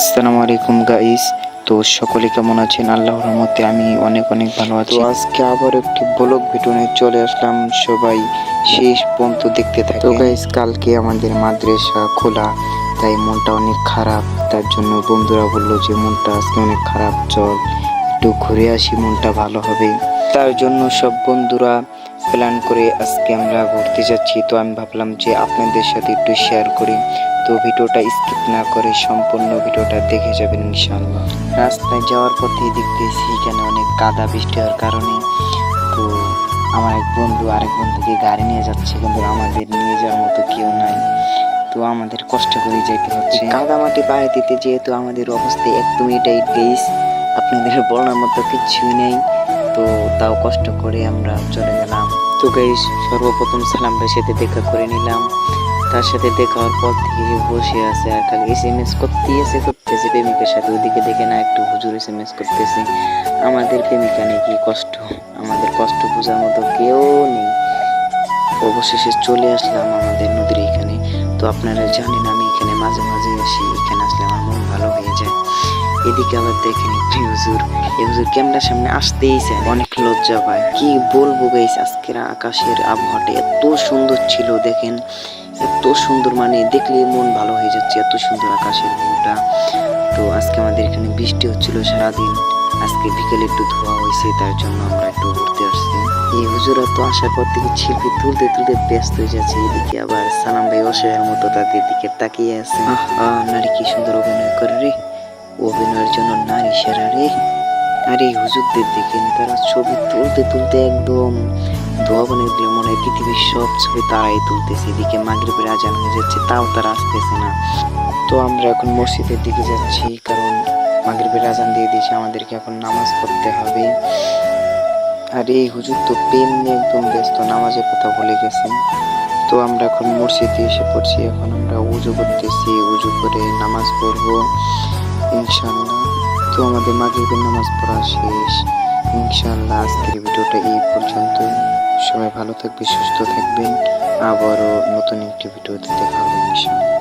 আসসালামু আলাইকুম গাইস তো সকলে কেমন আছেন? আল্লাহর রহমতে আমি অনেক অনেক ভালো আছি। আজকে আবার একটি ব্লগ ভিডিও নিয়ে চলে আসলাম। সবাই শেষ পর্যন্ত দেখতে থাকে তো গাইস কালকে আমাদের মাদ্রাসা খোলা তাই মনটা অনেক খারাপ। তার জন্য বন্ধুরা বলল যে মনটা আজকে অনেক খারাপ চল একটু ঘুরে আসি মনটা ভালো হবে। তার জন্য সব বন্ধুরা প্ল্যান করে আজকে আমরা ঘুরতে যাচ্ছি। তো আমি ভাবলাম যে আপনাদের সাথে একটু শেয়ার করি। তো ভিডিওটা স্কিপ না করে সম্পূর্ণ ভিডিওটা দেখে যাবেন ইনশাআল্লাহ। রাস্তায় যাওয়ার পথে দেখতেছি এখানে অনেক কাদা বৃষ্টি হওয়ার কারণে। তো আমার এক বন্ধু আরেক বন্ধুকে গাড়ি নিয়ে যাচ্ছে, কিন্তু আমাদের নিয়ে যাওয়ার মতো কেউ নাই। তো আমাদের কষ্ট করে যেতে হচ্ছে। কাদা মাটি পায়ে দিতে যেহেতু আমাদের অবস্থা একদমই টাইট গেইস আপনাদের বলার মতো কিছুই নেই। তো তাও কষ্ট করে আমরা চলে গেলাম। তো গাইস সর্বপ্রথম সালাম সাথে দেখা করে নিলাম। তার সাথে দেখা হওয়ার পর থেকে বসে আছে আর খালি এস এম এস আছে করতেছে, প্রেমিকার সাথে। ওদিকে দেখে না একটু হুজুর এস এম এস করতেছে। আমাদের প্রেমিকা নেই কি কষ্ট, আমাদের কষ্ট বোঝার মতো কেউ নেই। অবশেষে চলে আসলাম আমাদের নদীর এখানে। তো আপনারা জানেন আমি এখানে মাঝে মাঝে আসি, এখানে আসলে আমার মন ভালো হয়ে যায়। এদিকে আবার দেখেন একটু হুজুর। এই হুজুর ক্যামেরার সামনে আসতেই চায় অনেক লজ্জা পায়। কি বলব গাইস আজকের আকাশের আবহাওয়াটা? এত সুন্দর ছিল দেখেন। এত সুন্দর মানে দেখলে মন ভালো হয়ে যাচ্ছে এত সুন্দর আকাশের ভিউটা। তো আজকে আমাদের এখানে বৃষ্টি হচ্ছিল সারাদিন। আজকে বিকেলে একটু ধোয়া হয়েছে, তার জন্য আমরা একটু ঘুরতে আসছি। এই হুজুরা তো আসার পর থেকে ছিলকে তুলতে তুলতে ব্যস্ত হয়ে যাচ্ছে। এদিকে আবার সালাম ভাই অসহায়ের মতো তাদের দিকে তাকিয়ে আছে। আহা, নারী কি সুন্দর অভিনয় করে রে। অভিনয়ের জন্য নারী সেরা রে। আর, এই হুজুরদের দেখেন তারা ছবি তুলতে তুলতে একদম ধোয়া বনে মনে হয় পৃথিবীর সব ছবি তারাই তুলতেছে। এদিকে মাগরিবের আজান হয়ে যাচ্ছে, তাও তারা আসতেছে না। তো আমরা এখন মসজিদের দিকে যাচ্ছি, কারণ মাগরিবের আজান দিয়ে দিয়েছে, আমাদেরকে এখন নামাজ পড়তে হবে। আর, এই হুজুর তো প্রেম নিয়ে একদম ব্যস্ত, নামাজের কথা বলে গেছেন তো আমরা এখন মসজিদে এসে পড়ছি, এখন আমরা উজু করতেছি, উজু করে নামাজ পড়ব। ইনশাল্লাহ তো আমাদের মাগরিবের নামাজ পড়া শেষ। ইনশাল্লাহ আজকের ভিডিওটা এই পর্যন্ত সবাই ভালো থাকবে সুস্থ থাকবেন। আবারও নতুন একটি ভিডিওতে দেখা হবে ইনশাল্লাহ